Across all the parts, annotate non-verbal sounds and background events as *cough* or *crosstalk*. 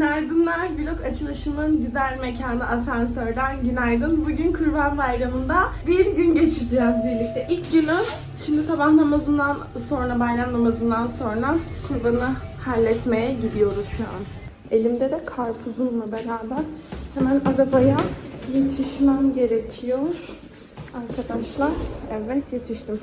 Günaydınlar. Vlog açılışımın güzel mekanı asansörden günaydın. Bugün Kurban Bayramı'nda bir gün geçireceğiz birlikte. İlk günü şimdi sabah namazından sonra bayram namazından sonra kurbanı halletmeye gidiyoruz şu an. Elimde de karpuzumla beraber hemen arabaya yetişmem gerekiyor. Arkadaşlar evet yetiştim.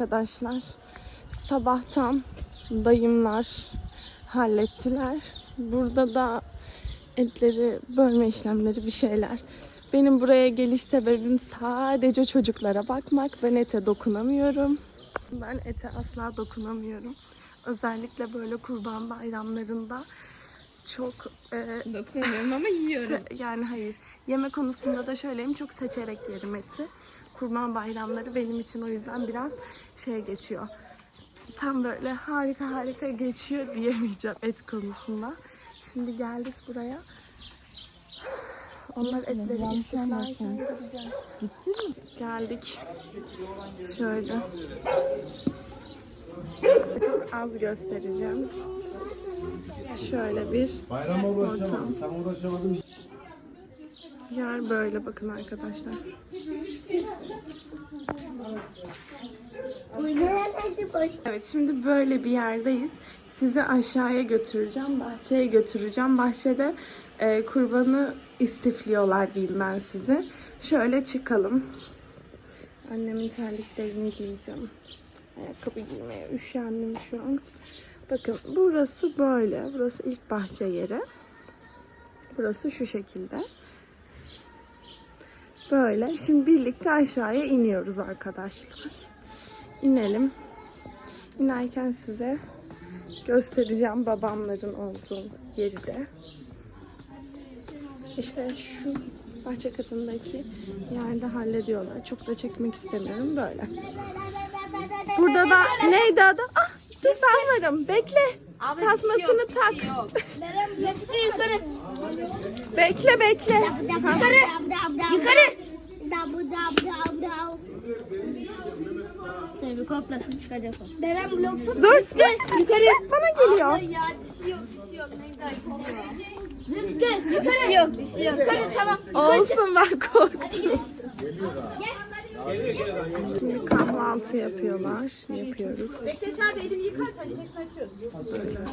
Arkadaşlar. Sabahtan dayımlar hallettiler. Burada da etleri bölme işlemleri bir şeyler. Benim buraya geliş sebebim sadece çocuklara bakmak. Ben ete dokunamıyorum. Ben ete asla dokunamıyorum. Özellikle böyle kurban bayramlarında çok e, Dokunamıyorum ama yiyorum. Yani hayır. Yeme konusunda da şöyleyim çok seçerek yerim eti. Kurban bayramları benim için o yüzden biraz şey geçiyor. Tam böyle harika harika geçiyor diyemeyeceğim et konusunda. Şimdi geldik buraya. Onlar etleri istiflerken göreceğiz. Geldik. Şöyle. Çok az göstereceğim. Şöyle bir Bayrama Ortam. Sen uğraşamadın. Yer böyle bakın arkadaşlar. Evet şimdi böyle bir yerdeyiz. Sizi aşağıya götüreceğim. Bahçeye götüreceğim. Bahçede e, kurbanı istifliyorlar diyeyim ben size. Şöyle çıkalım. Annemin terliklerini giyeceğim. Ayakkabı giymeye üşendim şu an. Bakın burası böyle. Burası ilk bahçe yeri. Burası şu şekilde. Böyle. Şimdi birlikte aşağıya iniyoruz arkadaşlar. İnelim. İnerken size göstereceğim babamların olduğu yeri de. İşte şu bahçe katındaki yerde hallediyorlar. Çok da çekmek istemiyorum böyle. Burada da neydi adı? Ah dur varım. Bekle. Tasmasını tak. Hepsi yukarı. Bekle bekle. Yukarı. Yukarı. Dur bir koklasın çıkacak o. Deren bloksun. Dur. Yukarı. Bana geliyor. Ya dişi yok dişi yok ne güzel kokuyor. Rıfkı yukarı. Dişi yok dişi yok. Yukarı tamam. Olsun ben korktum. Kahvaltı yapıyorlar. Yapıyoruz. Bekleş abi elimi yıkarsan çeşme açıyoruz.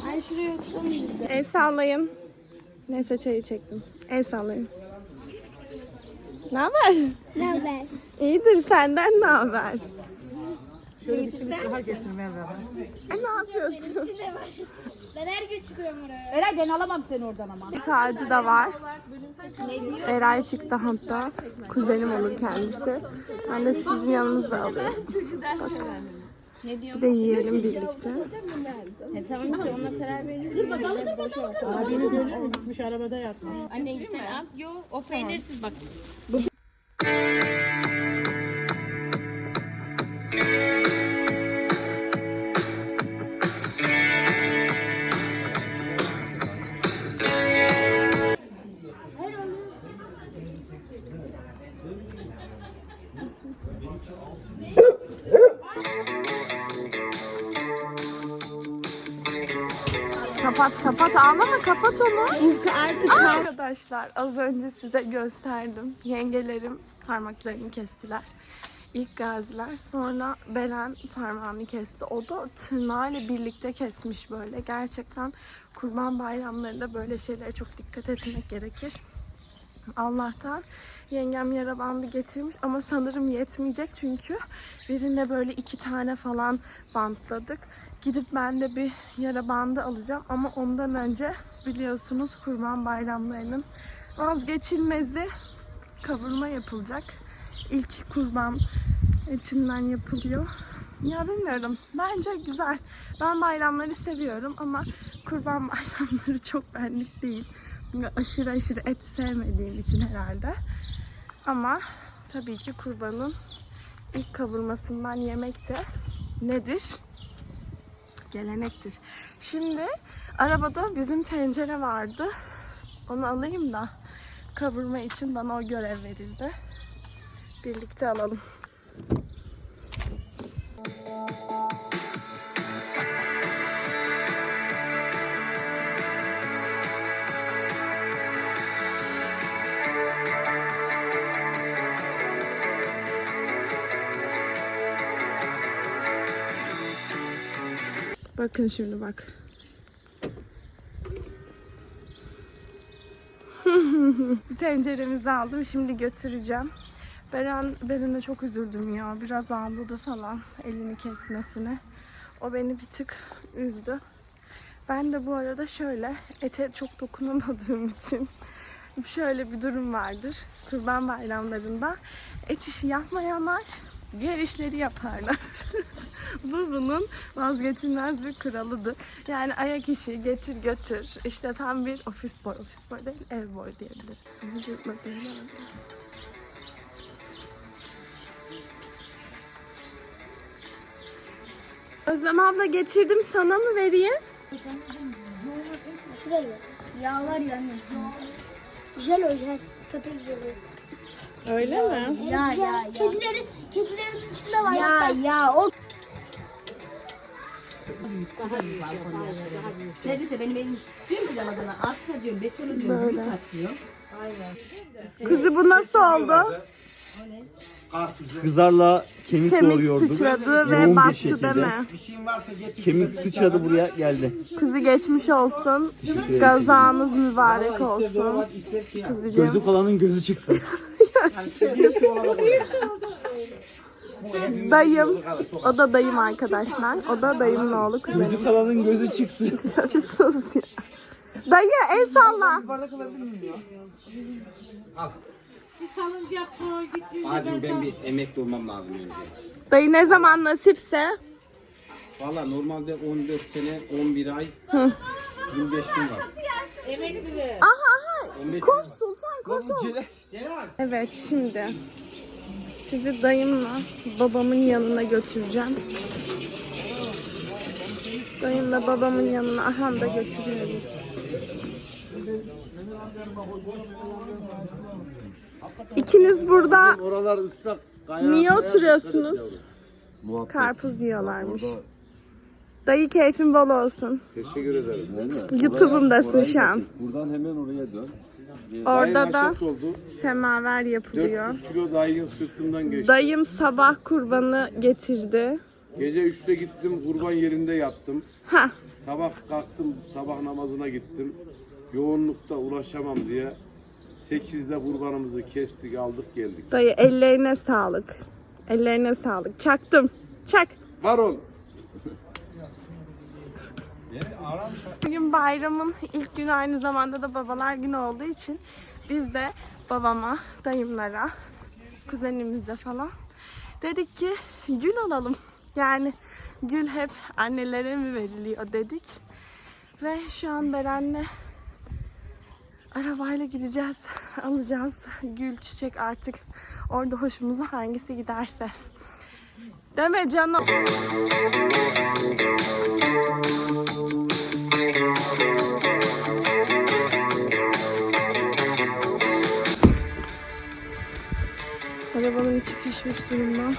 Ay şuraya. El sallayın. Neyse çayı çektim. El sallayın. Ne haber? Ne haber? İyidir senden ne haber? Simit ister misin? E, ne yapıyorsun? Ben her gün çıkıyorum oraya. Eray ben alamam seni oradan ama. Bir ağacı da var. Ne diyor? Eray çıktı hatta. Kuzenim olur kendisi. Ben de sizin yanınızda alayım. Ne diyor? Bir de yiyelim birlikte. E tamam işte ona karar verir. Abimiz öyle gitmiş arabada yatmış. Annen sen al. Yo o peynirsiz bak. Kapat kapat ağlama kapat onu. Artık Arkadaşlar az önce size gösterdim. Yengelerim parmaklarını kestiler. İlk gaziler sonra Beren parmağını kesti. O da tırnağıyla birlikte kesmiş böyle. Gerçekten kurban bayramlarında böyle şeylere çok dikkat etmek gerekir. Allah'tan yengem yara bandı getirmiş ama sanırım yetmeyecek çünkü birine böyle iki tane falan bantladık. Gidip ben de bir yara bandı alacağım ama ondan önce biliyorsunuz kurban bayramlarının vazgeçilmezi kavurma yapılacak. İlk kurban etinden yapılıyor. Ya bilmiyorum. Bence güzel. Ben bayramları seviyorum ama kurban *laughs* bayramları çok benlik değil. Aşırı aşırı et sevmediğim için herhalde. Ama tabii ki kurbanın ilk kavurmasından yemek de nedir? Gelenektir. Şimdi arabada bizim tencere vardı. Onu alayım da kavurma için bana o görev verildi. Birlikte alalım. Bakın şimdi bak. *laughs* Tenceremizi aldım. Şimdi götüreceğim. Beren, Beren'e çok üzüldüm ya. Biraz ağladı falan elini kesmesine. O beni bir tık üzdü. Ben de bu arada şöyle ete çok dokunamadığım *laughs* için şöyle bir durum vardır. Kurban bayramlarında et işi yapmayanlar diğer işleri yaparlar. *laughs* Bu bunun vazgeçilmez bir kuralıdır. Yani ayak işi getir götür. İşte tam bir ofis boy. Ofis boy değil ev boy diyebilirim. Özlem abla getirdim sana mı vereyim? Şuraya bak. Yağ var ya anne içinde. Jel o jel. Köpek jeli. Öyle mi? Ya ya ya. Kedilerin, kedilerin içinde var. Ya ya o. Neredeyse benim elim diyorum ki Ramazan'a arsa diyorum betonu diyorum büyük atıyor. Kızı bu nasıl oldu? Kızarla kemik, Kemik doğruyorduk. sıçradı ve Yoğun bir battı şekilde. değil mi? Kemik sıçradı buraya geldi. Kızı geçmiş olsun. Teşekkür ederim. Gazanız mübarek olsun. Kızıcığım. Gözü kalanın gözü çıksın. *laughs* *laughs* Dayım. O da dayım arkadaşlar. O da dayımın oğlu kuzenim. Gözü kalanın gözü çıksın. Sus *laughs* ya. Dayı el salla. Hadi ben bir emekli olmam lazım önce. Dayı ne zaman nasipse. Valla normalde 14 sene 11 ay 25 gün var. Aha aha. 15 Koş Sultan koş oğlum. Evet şimdi sizi dayımla babamın yanına götüreceğim. Dayımla babamın yanına aha da götürüyorum. İkiniz burada Oralar ıslak. niye oturuyorsunuz? Karpuz yiyorlarmış. Dayı keyfin bol olsun. Teşekkür ederim. YouTube'umdasın şu an. Buradan hemen oraya dön. Orada da oldu. semaver yapılıyor. 400 kilo dayının sırtından geçti. Dayım sabah kurbanı getirdi. Gece 3'te gittim kurban yerinde yattım. Ha, Sabah kalktım sabah namazına gittim. Yoğunlukta ulaşamam diye 8'de kurbanımızı kestik aldık geldik. dayı ellerine sağlık. Ellerine sağlık. Çaktım. Çak. Var ol. Bugün bayramın ilk günü aynı zamanda da babalar günü olduğu için biz de babama, dayımlara, kuzenimize falan dedik ki gül alalım. Yani gül hep annelere mi veriliyor dedik. Ve şu an Beren'le arabayla gideceğiz, alacağız. Gül, çiçek artık orada hoşumuza hangisi giderse. Deme canım. İçi pişmiş durumda.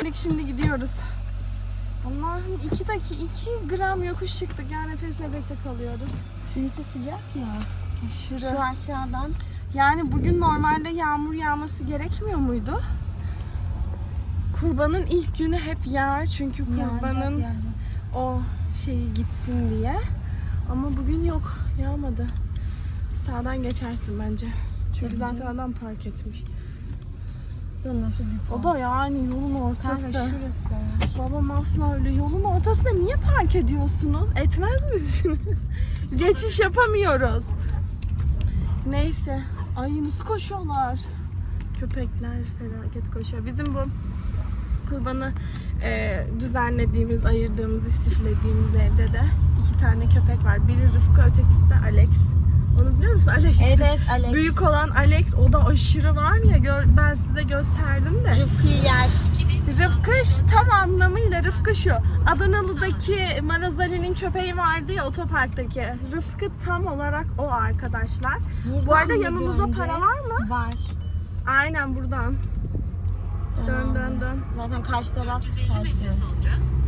Şimdi- Şimdi gidiyoruz. Allah'ım 2 dakika 2 gram yokuş çıktık yani nefes nefese kalıyoruz. Çünkü sıcak ya. Aşırı. Şu aşağıdan. Yani bugün normalde yağmur yağması gerekmiyor muydu? Kurbanın ilk günü hep yağar çünkü kurbanın o şeyi gitsin diye. Ama bugün yok, yağmadı. Sağdan geçersin bence. Çünkü zaten adam park etmiş. Nasıl bir O da yani yolun ortası. şurası da var. Babam asla öyle yolun ortasında niye park ediyorsunuz? Etmez misiniz? *laughs* Geçiş yapamıyoruz. Neyse. Ay nasıl koşuyorlar? Köpekler felaket koşuyor. Bizim bu kurbanı e, düzenlediğimiz, ayırdığımız, istiflediğimiz evde de iki tane köpek var. Biri Rıfkı, ötekisi de Alex. Onu biliyor musun Alex? Evet Alex. Büyük olan Alex o da aşırı var ya gör, ben size gösterdim de. Rıfkı'yı yer. Rıfkı tam anlamıyla Rıfkı şu. Adanalı'daki Marazali'nin köpeği vardı ya otoparktaki. Rıfkı tam olarak o arkadaşlar. Bu arada yanınızda para var mı? Var. Aynen buradan. Dön dön dön. Zaten karşı taraf tersi.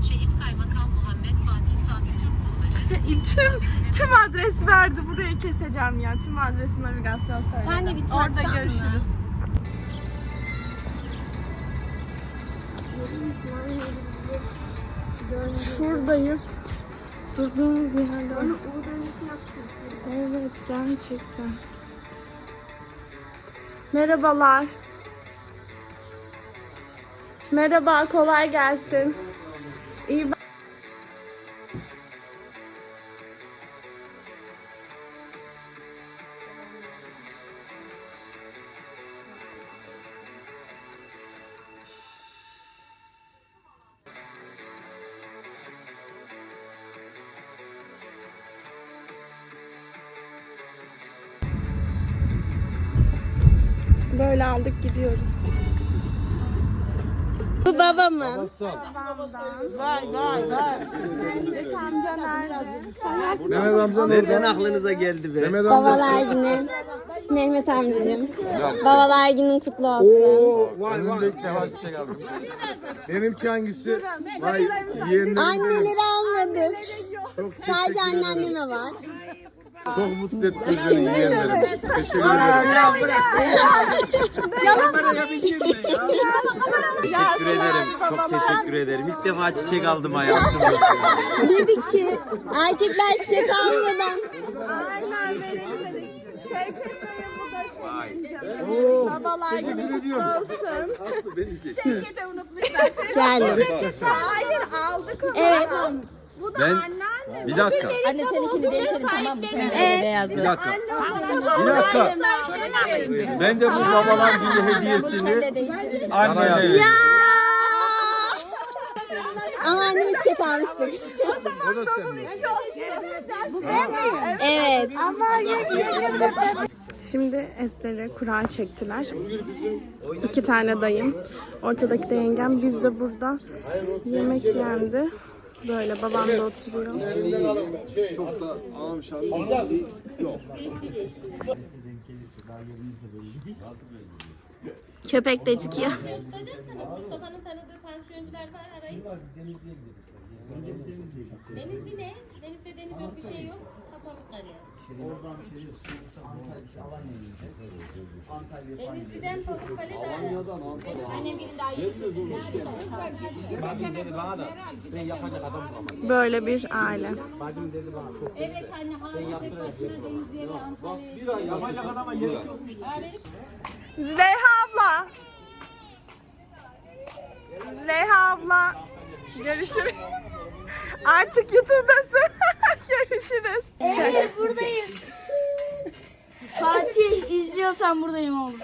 Şehit Kaymakam Muhammed Fatih Safi Türk Bulvarı *laughs* tüm, tüm adres verdi. Burayı keseceğim ya. Tüm adresi navigasyon söyledi. Sen de bir Orada tatsan mı? görüşürüz. Şuradayız. Durduğumuz yerde. Evet gerçekten. Merhabalar. Merhaba kolay gelsin. İyi bak- Böyle aldık gidiyoruz. Bu babamın. Vay vay vay. Mehmet amca nerede? Mehmet amca Nereden aklınıza geldi be? Mehmet Babalar günü. Mehmet amcacığım. Babalar günün kutlu olsun. Vay vay. Benimki hangisi? Vay yeğenlerim. Anneleri almadık. Sadece anneanneme var. Çok mutlu ettiniz beni yeğenlerim. Teşekkür ederim. Teşekkür ederim. Çok teşekkür ederim. İlk defa çiçek aldım hayatımda. Dedik ki erkekler çiçek almadan. Aynen verelim dedik. Şevket Bey'e bu da Oo, babalar ediyorum. kutlu olsun. Beni çek. Geldim. Hayır aldık onu. Evet. Bu da Ben- anneanne. Bir dakika. Anne seninkini değişelim tamam mı? Pembe beyazı. Bir dakika. Bir dakika. Ben de bu babalar günü hediyesini anneme Ama anneme çiçek almıştık. O da senin. Evet. Şimdi etlere kura çektiler. İki tane dayım. Ortadaki de yengem. Biz de burada yemek yendi. Böyle babam da oturuyor. Köpek de çıkıyor. Mustafa'nın tanıdığı pansiyoncular var arayın. Denizli ne? Denizde deniz yok bir şey yok. Bulamadım. Böyle bir aile. Bacım dedi bana çok Evet anne Harun tek başına Denizli'ye ve Antalya'ya yapacak adama gerek yok. Züleyha abla. Züleyha abla. Görüşürüz. Artık YouTube'dasın. *laughs* Görüşürüz. Evet buradayım. Fatih izliyorsan buradayım oğlum.